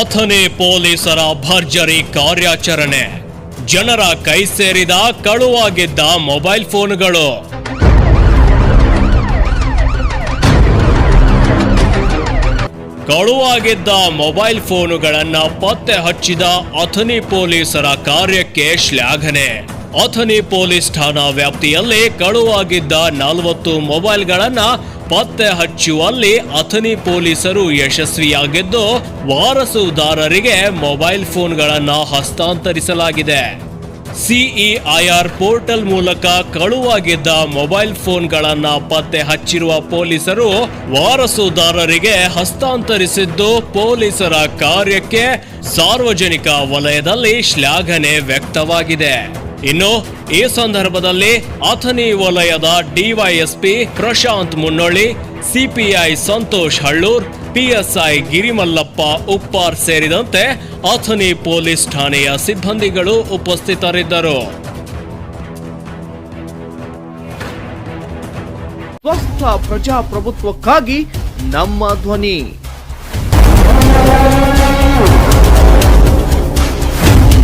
ಅಥಣಿ ಪೊಲೀಸರ ಭರ್ಜರಿ ಕಾರ್ಯಾಚರಣೆ. ಜನರ ಕೈ ಸೇರಿದ ಕಳುವಾಗಿದ್ದ ಮೊಬೈಲ್ ಫೋನ್ಗಳು. ಕಳುವಾಗಿದ್ದ ಮೊಬೈಲ್ ಫೋನುಗಳನ್ನ ಪತ್ತೆ ಹಚ್ಚಿದ ಅಥನಿ ಪೊಲೀಸರ ಕಾರ್ಯಕ್ಕೆ ಶ್ಲಾಘನೆ. ಅಥಣಿ ಪೊಲೀಸ್ ಠಾಣಾ ವ್ಯಾಪ್ತಿಯಲ್ಲಿ ಕಳುವಾಗಿದ್ದ ನಲವತ್ತು ಮೊಬೈಲ್ಗಳನ್ನ ಪತ್ತೆ ಹಚ್ಚುವಲ್ಲಿ ಅಥಣಿ ಪೊಲೀಸರು ಯಶಸ್ವಿಯಾಗಿದ್ದು ವಾರಸುದಾರರಿಗೆ ಮೊಬೈಲ್ ಫೋನ್ಗಳನ್ನ ಹಸ್ತಾಂತರಿಸಲಾಗಿದೆ. ಸಿಇಐಆರ್ ಪೋರ್ಟಲ್ ಮೂಲಕ ಕಳುವಾಗಿದ್ದ ಮೊಬೈಲ್ ಫೋನ್ಗಳನ್ನ ಪತ್ತೆ ಹಚ್ಚಿರುವ ಪೊಲೀಸರು ವಾರಸುದಾರರಿಗೆ ಹಸ್ತಾಂತರಿಸಿದ್ದು ಪೊಲೀಸರ ಕಾರ್ಯಕ್ಕೆ ಸಾರ್ವಜನಿಕ ವಲಯದಲ್ಲಿ ಶ್ಲಾಘನೆ ವ್ಯಕ್ತವಾಗಿದೆ. ಇನ್ನು ಈ ಸಂದರ್ಭದಲ್ಲಿ ಅಥನಿ ವಲಯದ DYSP Prashant Munnolli CPI Santosh Hallur, PSI Girimallappa Uppar ಸೇರಿದಂತೆ ಅಥನಿ ಪೊಲೀಸ್ ಠಾಣೆಯ ಸಿಬ್ಬಂದಿಗಳು ಉಪಸ್ಥಿತರಿದ್ದರು. ಸ್ವಸ್ಥ ಪ್ರಜಾಪ್ರಭುತ್ವಕ್ಕಾಗಿ ನಮ್ಮ ಧ್ವನಿ.